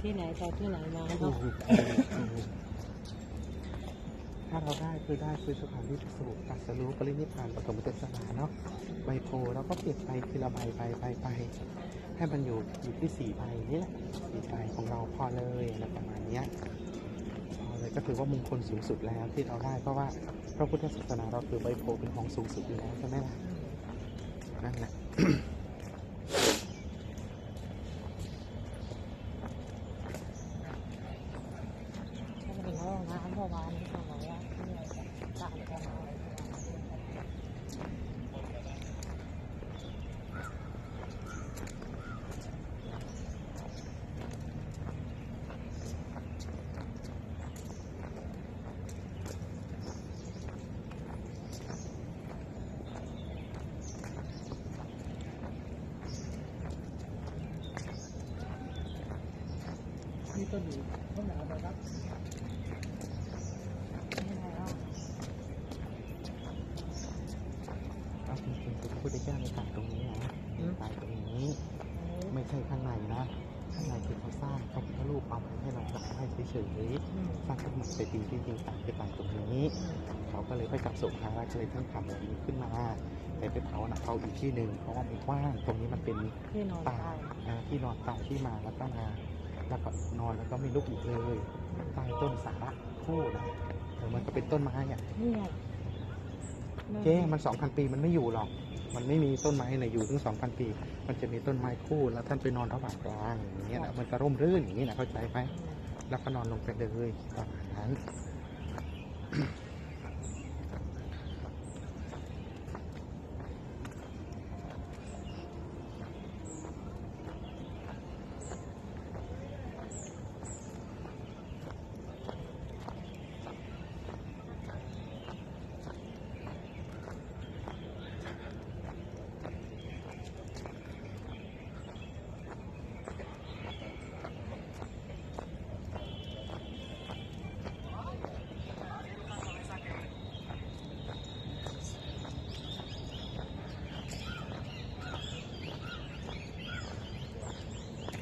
ที่ไหนจากที่ไหนมาถูเนาะกถูกถ้าเราได้คือได้คือสถานที่ประสูติตรัสรู้ปรินิพพานปฐมเทศนาเนาะใบโพเราก็เก็บไปทีละใบใบใบไปให้มันอยู่อยู่ที่สี่ใบนี่แหละสี่ใบของเราพอเลยอะไรประมาณเนี้ยพอเลยก็ถือว่ามงคลสูงสุดแล้วที่เราได้เพราะว่าพระพุทธศาสนาเราถือใบโพเป็นของสูงสุดอยู่แล้วใช่ไหมล่ะนั่นแหละ ถ้าจะเป็ นห้องน้ำเมื่อวานที่เขาบอกว่าที่เราจะตามกันมานี่ต้นอยู่ต้นไหนครับ ไม่ได้หรอก เอาจริงๆคือ พระพุทธเจ้าในตายตรงนี้นะตายตรงนี้ ไม่ใช่ข้างในนะ ข้างในคือเขาสร้างพระพุทธรูปเอาไว้ให้เรากราบไหว้เฉยอืมๆสร้างขึ้นมาแต่จริงๆจริงๆตายคือตายตรงนี้ เขาก็เลยไปจับศพพระก็เลยท่านทำแบบนี้ขึ้นมาแต่ไปเผาหนักเขาอีกที่หนึ่งเพราะว่ามันกว้างตรงนี้มันเป็นที่นอนป่าตายอ่าที่นอนตายที่มาแล้วก็มาแล้วก็นอนแล้วก็ไม่ลุกอีกเลยใต้ต้นสาระคู่นะเออมันก็เป็นต้นไม้อะนี่ไงเจ๊มันสองพันปีมันไม่อยู่หรอก มันไม่มีต้นไม้ไหนอยู่ถึงสองพันปี มันจะมีต้นไม้คู่แล้วท่านไปนอนระหว่างกลางอย่างเงี้ยนะมันจะร่มรื่นอย่างนี้นะเข้าใจไหมแล้วก็นอนลงไปเลยประมาณนั้น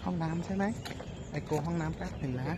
ห้องน้ำใช่ไหมไอโกห้องน้ำแป๊บหนึ่งนะ